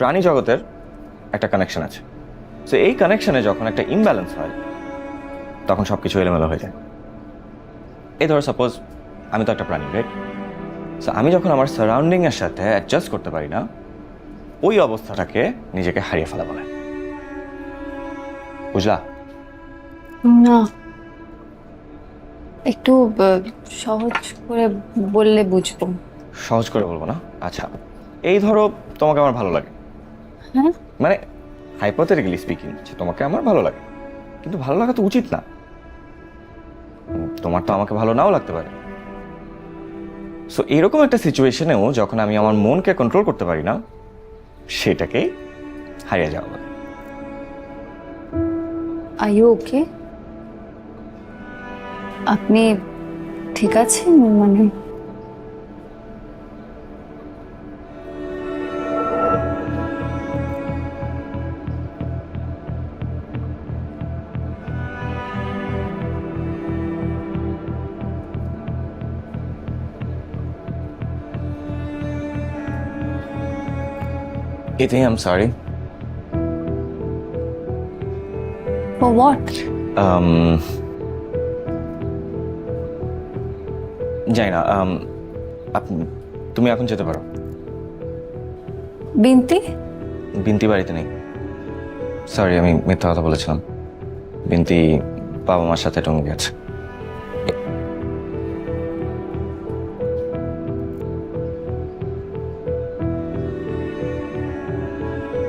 প্রাণী জগতের একটা কানেকশন আছে। তো এই কানেকশনে যখন একটা ইমব্যালেন্স হয় তখন সব কিছু এলোমেলো হয়ে যায়। এই ধরো সাপোজ আমি তো একটা প্রাণী রাইট সো আমি যখন আমার সারাউন্ডিংয়ের সাথে অ্যাডজাস্ট করতে পারি না ওই অবস্থাটাকে নিজেকে হারিয়ে ফেলা বলে। বুঝলা? না। একটু সহজ করে বললে বুঝব। সহজ করে বলব না? আচ্ছা। এই ধরো তোমাকে আমার ভালো লাগে। মানে হাইপোথেটিক্যালি স্পিকিং যে তোমাকে আমার ভালো লাগে। কিন্তু ভালো লাগা তো উচিত না। তোমার তো আমাকে ভালো নাও লাগতে পারে। সো এরকম একটা সিচুয়েশনেও যখন আমি আমার মনকে কন্ট্রোল করতে পারি না সেটাকেই হারিয়ে যাওয়া বলে আর ইউ ওকে আপনি ঠিক আছেন মানে? ইথি I'm sorry for what Um, যাই না um, আপ- তুমি এখন যেতে পারো বিনতি বিন্তি বাড়িতে নেই সরি আমি মিথ্যা কথা বলেছিলাম বিন্তি বাবা মার সাথে টঙ্গি গেছে